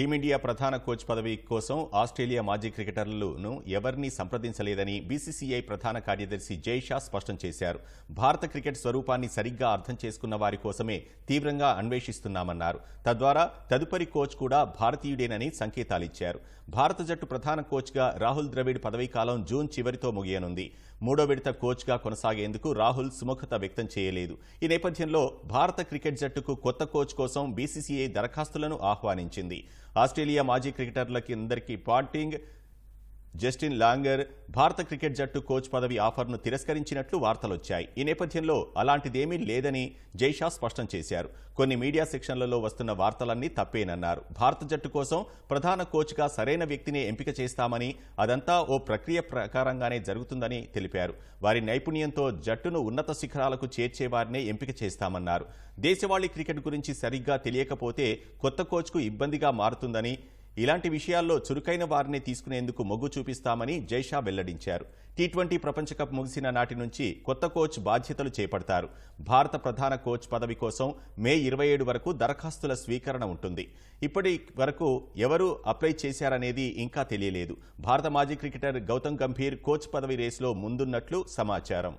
Team India ప్రధాన coach పదవి కోసం ఆస్ట్రేలియా మాజీ క్రికెటర్లను ఎవరినీ సంప్రదించలేదని బీసీసీఐ ప్రధాన కార్యదర్శి జైషా స్పష్టం చేశారు. భారత క్రికెట్ స్వరూపాన్ని సరిగ్గా అర్థం చేసుకున్న వారి కోసమే తీవ్రంగా అన్వేషిస్తున్నామన్నారు. తద్వారా తదుపరి కోచ్ కూడా భారతీయుడేనని సంకేతాలిచ్చారు. భారత జట్టు ప్రధాన కోచ్గా రాహుల్ ద్రవిడ్ పదవీకాలం జూన్ చివరితో ముగియనుంది. మూడో విడత కోచ్గా కొనసాగేందుకు రాహుల్ సుముఖత వ్యక్తం చేయలేదు. ఈ నేపథ్యంలో భారత క్రికెట్ జట్టుకు కొత్త కోచ్ కోసం బీసీసీఐ దరఖాస్తులను ఆహ్వానించింది. ఆస్ట్రేలియా మాజీ క్రికెటర్లకి అందరికీ పాటింగ్ జస్టిన్ లాంగర్ భారత క్రికెట్ జట్టు కోచ్ పదవి ఆఫర్ను తిరస్కరించినట్లు వార్తలొచ్చాయి. ఈ నేపథ్యంలో అలాంటిదేమీ లేదని జైషా స్పష్టం చేశారు. కొన్ని మీడియా సెక్షన్లలో వస్తున్న వార్తలన్నీ తప్పేనన్నారు. భారత జట్టు కోసం ప్రధాన కోచ్గా సరైన వ్యక్తిని ఎంపిక చేస్తామని అదంతా ఓ ప్రక్రియ ప్రకారంగానే జరుగుతుందని తెలిపారు. వారి నైపుణ్యంతో జట్టును ఉన్నత శిఖరాలకు చేర్చే వారినే ఎంపిక చేస్తామన్నారు. దేశవాళీ క్రికెట్ గురించి సరిగ్గా తెలియకపోతే కొత్త కోచ్కు ఇబ్బందిగా మారుతుందని ఇలాంటి విషయాల్లో చురుకైన వారిని తీసుకునేందుకు మొగ్గు చూపిస్తామని జైషా వెల్లడించారు. టీ ట్వంటీ ప్రపంచ కప్ ముగిసిన నాటి నుంచి కొత్త కోచ్ బాధ్యతలు చేపడతారు. భారత ప్రధాన కోచ్ పదవి కోసం మే ఇరవై ఏడు వరకు దరఖాస్తుల స్వీకరణ ఉంటుంది. ఇప్పటి వరకు ఎవరు అప్లై చేశారనేది ఇంకా తెలియలేదు. భారత మాజీ క్రికెటర్ గౌతమ్ గంభీర్ కోచ్ పదవి రేసులో ముందున్నట్లు సమాచారం.